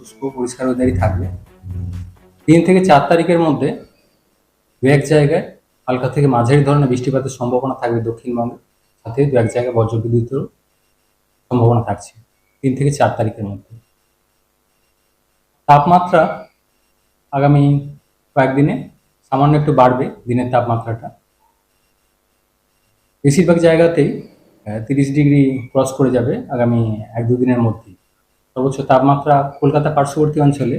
শুষ্ক পরিষ্কার ওয়েদারই থাকবে। তিন থেকে চার তারিখের মধ্যে দু এক জায়গায় হালকা থেকে মাঝারি ধরনের বৃষ্টিপাতের সম্ভাবনা থাকবে দক্ষিণবঙ্গে। সাথে দু এক জায়গায় বজ্রবিদ্যুতেরও সম্ভাবনা থাকছে তিন থেকে চার তারিখের মধ্যে। তাপমাত্রা আগামী কয়েকদিনে সামান্য একটু বাড়বে দিনের তাপমাত্রাটা। বেশিরভাগ জায়গাতেই তিরিশ ডিগ্রি ক্রস করে যাবে আগামী এক দুদিনের মধ্যেই। সর্বোচ্চ তাপমাত্রা কলকাতা পার্শ্ববর্তী অঞ্চলে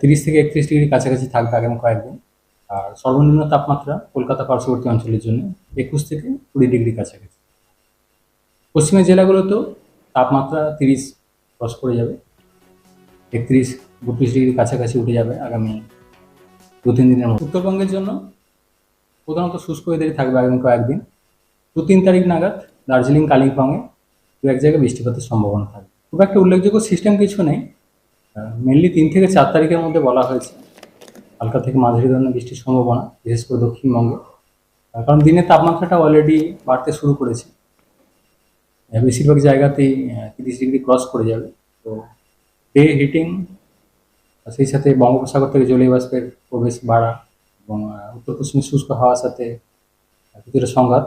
তিরিশ থেকে একত্রিশ ডিগ্রি কাছাকাছি থাকবে আগামী কয়েকদিন। আর সর্বনিম্ন তাপমাত্রা কলকাতা পার্শ্ববর্তী অঞ্চলের জন্য একুশ থেকে কুড়ি ডিগ্রি কাছাকাছি। পশ্চিমের জেলাগুলোতেও তাপমাত্রা তিরিশ ক্রস করে যাবে। একত্রিশ, বত্রিশ ডিগ্রি কাছাকাছি উঠে যাবে আগামী দু তিন দিনের মধ্যে। উত্তরবঙ্গের জন্য প্রধানত শুষ্ক ওয়েদারই থাকবে আগামী কয়েকদিন। দু তিন তারিখ নাগাদ দার্জিলিং, কালিম্পংয়ে দু এক জায়গায় বৃষ্টিপাতের সম্ভাবনা থাকবে। খুব একটা উল্লেখযোগ্য সিস্টেম কিছু নেই। মেনলি তিন থেকে চার তারিখের মধ্যে বলা হয়েছে। হালকা থেকে মাঝারি ধরনের বৃষ্টির সম্ভাবনা, বিশেষ করে দক্ষিণবঙ্গে। কারণ দিনের তাপমাত্রাটা অলরেডি বাড়তে শুরু করেছে। বেশিরভাগ জায়গাতেই তিরিশ ডিগ্রি ক্রস করে যাবে। তো ডে হিটিং সেই সাথে বঙ্গোপসাগর থেকে জলীয় বাষ্পের প্রবেশ বাড়া এবং উত্তর পশ্চিমের শুষ্ক হওয়ার সাথে কিছুটা সংঘাত,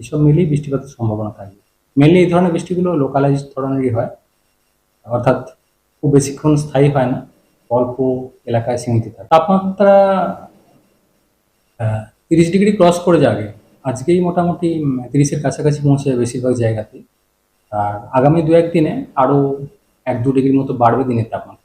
এসব মিলিয়ে বৃষ্টিপাতের সম্ভাবনা থাকবে। মেনলি এই ধরনের বৃষ্টিগুলো লোকালাইজ ধরনেরই হয়। অর্থাৎ খুব বেশিক্ষণ স্থায়ী হয় না, অল্প এলাকায় সীমিত থাকে। তাপমাত্রা তিরিশ ডিগ্রি ক্রস করে যাবে। আজকেই মোটামুটি তিরিশের কাছাকাছি পৌঁছে যাবে বেশিরভাগ জায়গাতে আর আগামী দু একদিনে আরও এক দু ডিগ্রির মতো বাড়বে দিনের তাপমাত্রা।